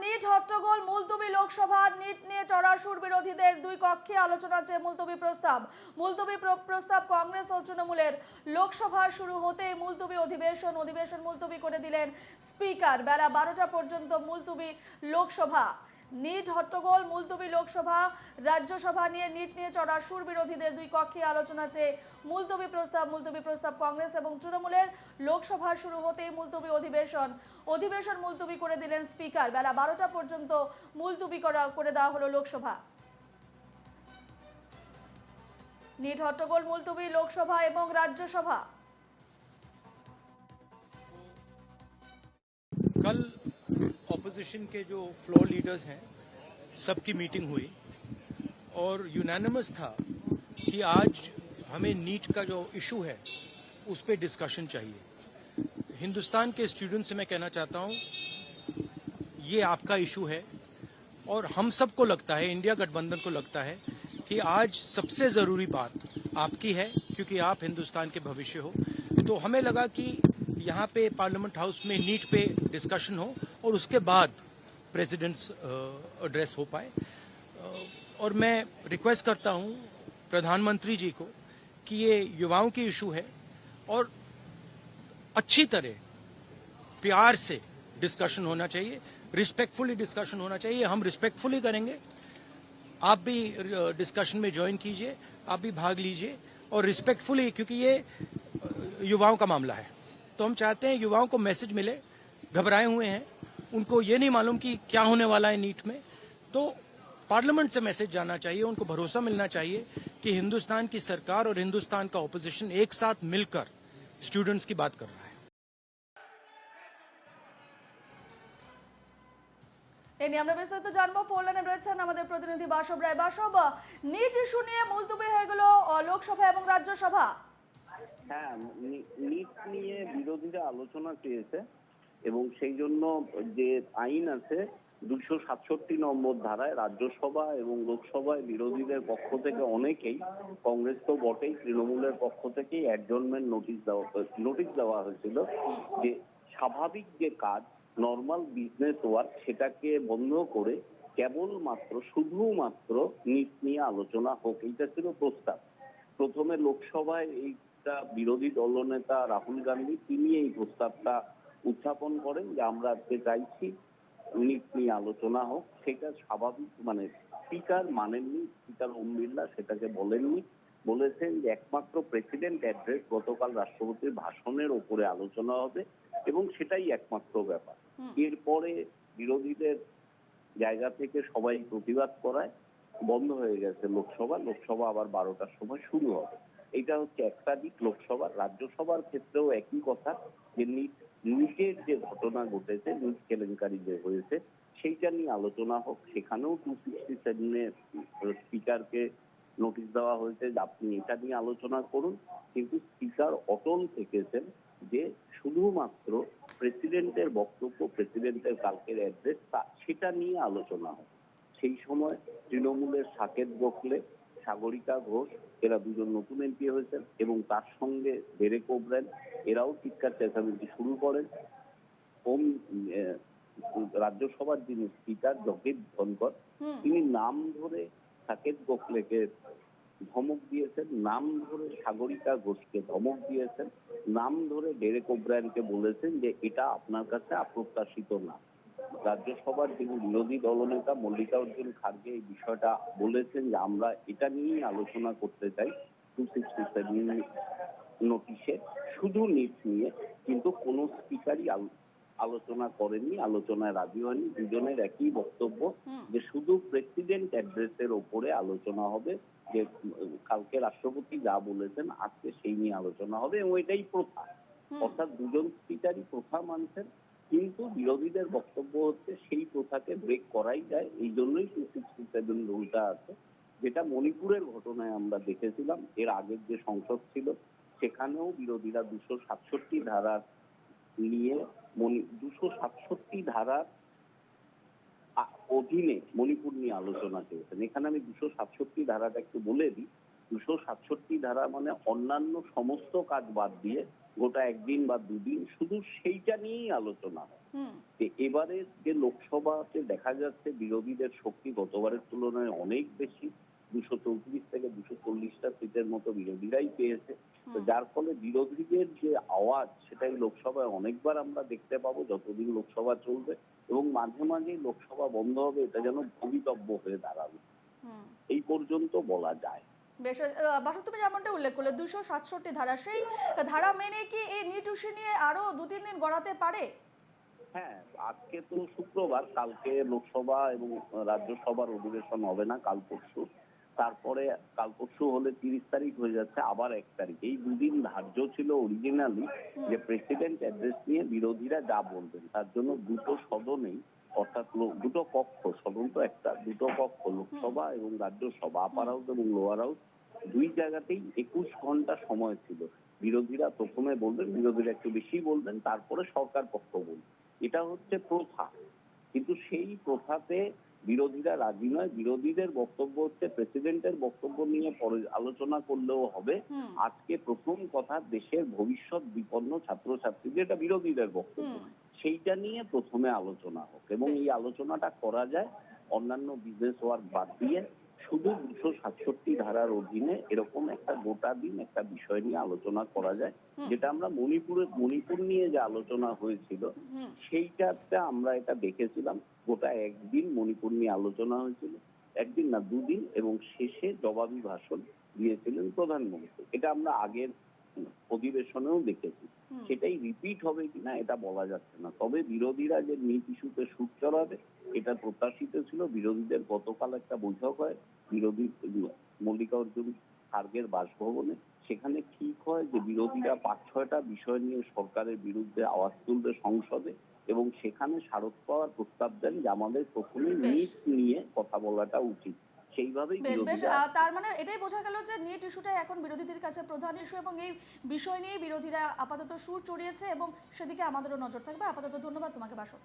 NEET হট্টগোল, মুলতবি Lok Sabha, NEET নিয়ে চড়াসুর বিরোধীদের দুই কক্ষে আলোচনা চেয়ে মুলতবি প্রস্তাব। মুলতবি প্র- প্রস্তাব কংগ্রেস ও তৃণমূলের। লোকসভা শুরু হতেই মুলতবি অধিবেশন অধিবেশন মুলতবি করে দিলেন স্পিকার। বেলা বারোটা পর্যন্ত মুলতবি লোকসভা। নিট হট্টগোল, মুলতবি লোকসভা, রাজ্যসভা নিয়ে নিট নিয়ে চড়া সুর বিরোধীদের দুই কক্ষে আলোচনা চেয়ে মুলতবি প্রস্তাব মুলতবি প্রস্তাব কংগ্রেস এবং তৃণমূলের লোকসভা শুরু হতেই মুলতবি অধিবেশন অধিবেশন মুলতবি করে দিলেন স্পিকার। বেলা বারোটা পর্যন্ত মুলতবি করা, করে দেওয়া হলো লোকসভা। নিট হট্টগোল, মুলতবি লোকসভা এবং রাজ্যসভা। ऑपोजिशन के जो फ्लोर लीडर्स हैं, सबकी मीटिंग हुई और यूनानिमस था कि आज हमें नीट का जो इशू है, उस पर डिस्कशन चाहिए। हिंदुस्तान के स्टूडेंट से मैं कहना चाहता हूँ, ये आपका इशू है और हम सबको लगता है इंडिया गठबंधन को लगता है कि आज सबसे ज़रूरी बात आपकी है, क्योंकि आप हिंदुस्तान के भविष्य हो। तो हमें लगा कि यहाँ पे पार्लियामेंट हाउस में नीट पे डिस्कशन हो और उसके बाद प्रेसिडेंट्स एड्रेस हो पाए। और मैं रिक्वेस्ट करता हूँ प्रधानमंत्री जी को कि ये युवाओं की इशू है और अच्छी तरह प्यार से डिस्कशन होना चाहिए रिस्पेक्टफुली डिस्कशन होना चाहिए। हम रिस्पेक्टफुली करेंगे। आप भी डिस्कशन में ज्वाइन कीजिए, आप भी भाग लीजिए और रिस्पेक्टफुली क्योंकि ये युवाओं का मामला है। तो हम चाहते हैं युवाओं को मैसेज मिले, घबराए हुए हैं। उनको ये नहीं मालूम कि क्या होने वाला है नीट में तो पार्लियामेंट से मैसेज जाना चाहिए उनको भरोसा मिलना चाहिए कि हिंदुस्तान की सरकार और हिंदुस्तान का ऑपोजिशन एक साथ मिलकर स्टूडेंट्स की बात कर रहा है এ নিয়ে আমরা বিস্তারিত জানবো ফোন লাইনে রয়েছেন আমাদের প্রতিনিধি বাসব রায় বাসব নিট ইস্যু নিয়ে মুলতবি হয়ে গেল আহ, লোকসভা এবং রাজ্যসভা হ্যাঁ নি- নিট নিয়ে বিরোধীরা আলোচনা চেয়েছে এবং সেই জন্য যে আইন আছে, দুশো সাতষট্টি নম্বর ধারায় রাজ্যসভা এবং লোকসভায় বিরোধীদের পক্ষ থেকে অনেকেই, কংগ্রেস তো বটেই, তৃণমূলের পক্ষ থেকেই অ্যাডজনমেন্ট নোটিশ দেওয়া নোটিশ দেওয়া হয়েছিল যে স্বাভাবিক যে কাজ নর্মাল বিজনেস ওয়ার্ক সেটাকে বন্ধ করে কেবলমাত্র, শুধুমাত্র নিট নিয়ে আলোচনা হোক, এইটা ছিল প্রস্তাব। প্রথমে লোকসভায় এইটা বিরোধী দলনেতা রাহুল গান্ধী, তিনি এই প্রস্তাবটা উত্থাপন করেন যে আমরা আজকে চাইছি নিট নিয়ে আলোচনা হোক সেটা স্বাভাবিক মানে স্পিকার মানেননি স্পিকার ওম বিড়লা সেটাকে বলেননি। বলেছেন যে একমাত্র প্রেসিডেন্ট অ্যাড্রেস গতকাল রাষ্ট্রপতির ভাষণের ওপরে আলোচনা হবে এবং সেটাই একমাত্র ব্যাপার। এরপরে বিরোধীদের জায়গা থেকে সবাই প্রতিবাদ করায় বন্ধ হয়ে গেছে লোকসভা লোকসভা আবার বারোটার সময় শুরু হবে। এটা হচ্ছে একটা দিক লোকসভার রাজ্যসভার ক্ষেত্রেও একই কথা যে নিট নিটের যে ঘটনা ঘটেছে নিট কেলেঙ্কারি যে হয়েছে, সেইটা নিয়ে আলোচনা হোক। সেখানেও টু সিক্সটি সেভেনের স্পিকারকে নোটিশ দেওয়া হয়েছে যে আপনি এটা নিয়ে আলোচনা করুন। কিন্তু স্পিকার অটল থেকেছেন যে শুধুমাত্র প্রেসিডেন্টের বক্তব্য প্রেসিডেন্টের কালকের অ্যাড্রেস সেটা নিয়ে আলোচনা হোক। সেই সময় তৃণমূলের সাকেত গোখলে সাগরিকা ঘোষ এরা দুজন নতুন এমপি হয়েছেন এবং তার সঙ্গে ডেরেক ওব্রেন এরাও চিৎকার চেঁচামেচি শুরু করেন। ওম রাজ্যসভার যিনি স্পিকার জগদীপ ধনকর তিনি নাম ধরে সাকেত গোখলেকে ধমক দিয়েছেন নাম ধরে সাগরিকা ঘোষকে ধমক দিয়েছেন নাম ধরে ডেরেক ওব্রায়নকে বলেছেন যে এটা আপনার কাছে অপ্রত্যাশিত না। রাজ্যসভার যিনি বিরোধী দলনেতা মল্লিকার্জুন খার্গে এই বিষয়টা বলেছেন যে আমরা এটা নিয়েই আলোচনা করতে চাই টু সিক্সটি সেভেন নোটিশে শুধু নিট নিয়ে কিন্তু কোনো স্পিকারই আলোচনা করেনি আলোচনায় রাজি হয়নি। দুজনের একই বক্তব্য যে শুধু প্রেসিডেন্ট অ্যাড্রেসের ওপরে আলোচনা হবে যে কালকে রাষ্ট্রপতি যা বলেছেন আজকে সেই নিয়ে আলোচনা হবে এবং এটাই প্রথা। অর্থাৎ দুজন স্পিকারই প্রথা মানছেন কিন্তু বিরোধীদের বক্তব্য হচ্ছে সেই প্রথাকে ব্রেক করাই যায়। এই জন্যই টু সিক্সটি সেভেন রুলটা আছে, যেটা মণিপুরের ঘটনায় আমরা দেখেছিলাম। এর আগের যে সংসদ ছিল, সেখানেও বিরোধীরা দুশো সাতষট্টি ধারার নিয়ে দুশো সাতষট্টি ধারার অধীনে মণিপুর নিয়ে আলোচনা চেয়েছেন এখানে আমি দুশো সাতষট্টি ধারাটা একটু বলে দিই। দুশো সাতষট্টি ধারা মানে অন্যান্য সমস্ত কাজ বাদ দিয়ে গোটা একদিন বা দুদিন শুধু সেইটা নিয়েই আলোচনা হয়। এবারে যে লোকসভাতে দেখা যাচ্ছে বিরোধীদের শক্তি গতবারের তুলনায় অনেক বেশি। দুশো চৌত্রিশ থেকে দুশো চল্লিশটা সিটের মতো বিরোধীরাই পেয়েছে। তো যার ফলে বিরোধীদের যে আওয়াজ সেটাই লোকসভায় অনেকবার আমরা দেখতে পাবো যতদিন লোকসভা চলবে এবং মাঝে মাঝেই লোকসভা বন্ধ হবে এটা যেন ভবিতব্য হয়ে দাঁড়াবে। এই পর্যন্ত বলা যায়। বেশ বাসু তুমি যেমনটা উল্লেখ করলে দুশো সাতষট্টি ধারা সেই ধারা মেনে কি এই নিট ইস্যু নিয়ে আরও দু তিন দিন গড়াতে পারে? হ্যাঁ আজকে তো শুক্রবার কালকে লোকসভা এবং রাজ্যসভার অধিবেশন হবে না কাল পরশু। তারপরে কাল পরশু হলে তিরিশ তারিখ হয়ে যাচ্ছে আবার এক তারিখ। এই দুদিন ধার্য ছিল অরিজিনালি যে প্রেসিডেন্ট অ্যাড্রেস নিয়ে বিরোধীরা যা বলবেন তার জন্য দুটো সদনেই অর্থাৎ দুটো কক্ষ সদন তো একটা দুটো কক্ষ লোকসভা এবং রাজ্যসভা আপার হাউস এবং লোয়ার হাউস দুই জায়গাতেই একুশ ঘণ্টা সময় ছিল। বিরোধীরা প্রথমে বলবেন বিরোধীরা একটু বেশি বলবেন তারপরে সরকার পক্ষ বলবেন এটা হচ্ছে প্রথা। কিন্তু সেই প্রথাতে বিরোধীরা রাজি নয়। বিরোধীদের বক্তব্য হচ্ছে প্রেসিডেন্টের বক্তব্য নিয়ে পরে আলোচনা করলেও হবে। আজকে প্রথম কথা দেশের ভবিষ্যৎ বিপন্ন ছাত্রছাত্রীদের এটা বিরোধীদের বক্তব্য। সেইটা নিয়ে প্রথমে আলোচনা হোক। এবং এই আলোচনাটা করা যায়। অন্যান্য বিজনেস ওয়ার্ক বাদ দিয়ে শুধু দুশো সাতষট্টি ধারার অধীনে এরকম একটা গোটা দিন একটা বিষয় নিয়ে আলোচনা করা যায় যেটা আমরা মণিপুরে মণিপুর নিয়ে যে আলোচনা হয়েছিল সেইটাতে আমরা এটা দেখেছিলাম গোটা একদিন মণিপুর নিয়ে আলোচনা হয়েছিল একদিন না দুদিন এবং শেষে জবাবি ভাষণ দিয়েছিলেন প্রধানমন্ত্রী। এটা আমরা আগের অধিবেশনেও দেখেছি। সেটাই রিপিট হবে কিনা এটা বলা যাচ্ছে না। তবে বিরোধীরা যে নিট ইস্যুতে সুদ চড়াবে এটা প্রত্যাশিত ছিল। বিরোধীদের গতকাল একটা বৈঠক হয় বিরোধী মল্লিকার্জুন খার্গের বাসভবনে। সেখানে ঠিক হয় যে বিরোধীরা পাঁচ ছয়টা বিষয় নিয়ে সরকারের বিরুদ্ধে আওয়াজ তুলবে সংসদে এবং সেখানে স্মারক পাওয়ার প্রস্তাব দেন যে আমাদের প্রথমে। নিট নিয়ে কথা বলাটা উচিত। সেইভাবেই বেশ বেশ তার মানে এটাই বোঝা গেল যে নেট ইস্যুটাই এখন বিরোধীদের কাছে প্রধান ইস্যু এবং এই বিষয় নিয়ে বিরোধীরা আপাতত সুর চড়িয়েছে এবং সেদিকে আমাদেরও নজর থাকবে। আপাতত ধন্যবাদ তোমাকে বাসন